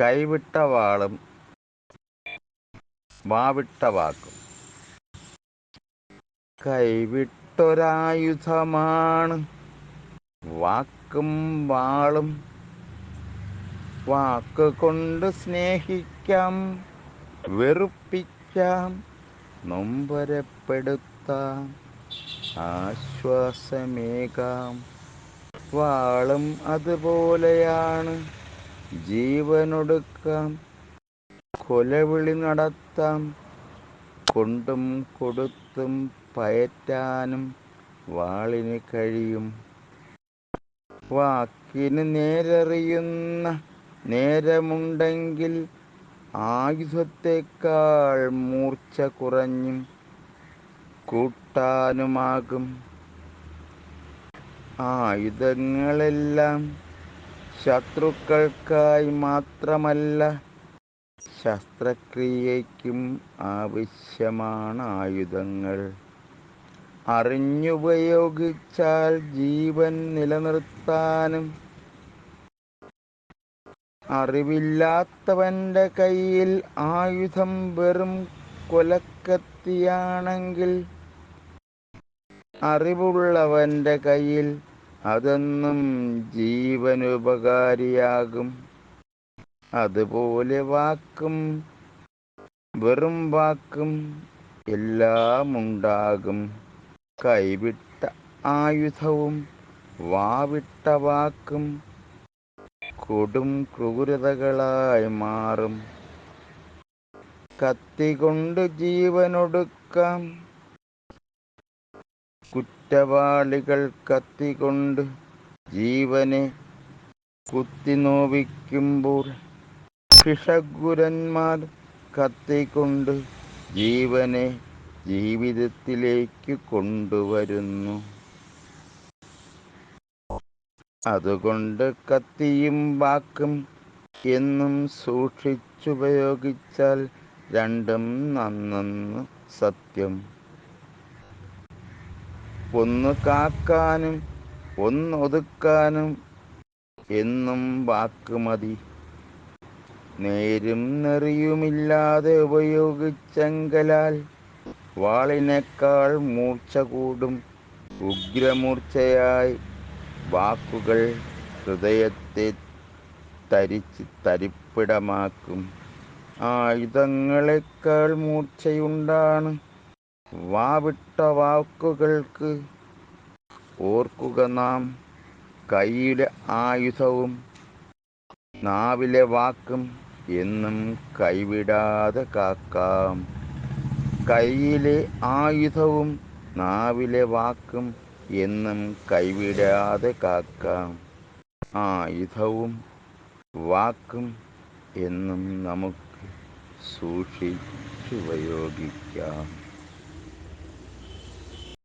കൈവിട്ട വാളും വാവിട്ട വാക്കും കൈവിട്ടൊരായുധമാണ്. വാക്കും വാളും വാക്ക് കൊണ്ട് സ്നേഹിക്കാം. വെറുപ്പിക്കാം. നൊമ്പരപ്പെടുത്താം. ആശ്വാസമേകാം. വാളും അതുപോലെയാണ്. ജീവനൊടുക്കാം. കൊലവിളി നടത്താം. കൊണ്ടും കൊടുത്തും പയറ്റാനും വാളിന് കഴിയും. വാക്കിന് നേരറിയുന്ന നേരമുണ്ടെങ്കിൽ ആയുധത്തേക്കാൾ മൂർച്ച കുറഞ്ഞും കൂട്ടാനുമാകും. ആയുധങ്ങളെല്ലാം ശത്രുക്കൾക്കായി മാത്രമല്ല ശസ്ത്രക്രിയയ്ക്കും ആവശ്യമാണ് ആയുധങ്ങൾ. അറിഞ്ഞുപയോഗിച്ചാൽ ജീവൻ നിലനിർത്താനും അറിവില്ലാത്തവന്റെ കയ്യിൽ ആയുധം വെറും കൊലക്കത്തിയാണെങ്കിൽ അറിവുള്ളവന്റെ കയ്യിൽ അതെന്നും ജീവനുപകാരിയാകും. അതുപോലെ വാക്കും വെറും വാക്കും എല്ലാം ഉണ്ടാകും കൈവിട്ട ആയുധവും വാവിട്ട വാക്കും കൊടും ക്രൂരതകളായി മാറും. കത്തി കൊണ്ട് ജീവനൊടുക്കാം. കുറ്റവാളികൾ കത്തികൊണ്ട് ജീവനെ കുത്തിനോവിക്കുമ്പോൾ ഭിഷഗുരന്മാർ കത്തിക്കൊണ്ട് ജീവനെ ജീവിതത്തിലേക്ക് കൊണ്ടുവരുന്നു. അതുകൊണ്ട് കത്തിയും വാക്കും എന്നും സൂക്ഷിച്ചുപയോഗിച്ചാൽ രണ്ടും നന്നെന്ന് സത്യം. ഒന്ന് കാക്കാനും ഒന്നൊതുക്കാനും എന്നും വാക്ക് മതി. നേരും നെറിയുമില്ലാതെ ഉപയോഗിച്ചെങ്കലാൽ വാളിനേക്കാൾ മൂർച്ച കൂടും. ഉഗ്രമൂർച്ചയായി വാക്കുകൾ ഹൃദയത്തെ തരിച്ച് തരിപ്പിടമാക്കും. ആയുധങ്ങളെക്കാൾ മൂർച്ചയുണ്ടാണ്. വാവിട്ട വാക്കുകൾക്ക് ഓർക്കുക നാം കയ്യിലെ ആയുധവും നാവിലെ വാക്കും എന്നും കൈവിടാതെ കാക്കാം. കയ്യിലെ ആയുധവും നാവിലെ വാക്കും എന്നും കൈവിടാതെ കാക്കാം. ആയുധവും വാക്കും എന്നും നമുക്ക് സൂക്ഷിച്ചുപയോഗിക്കാം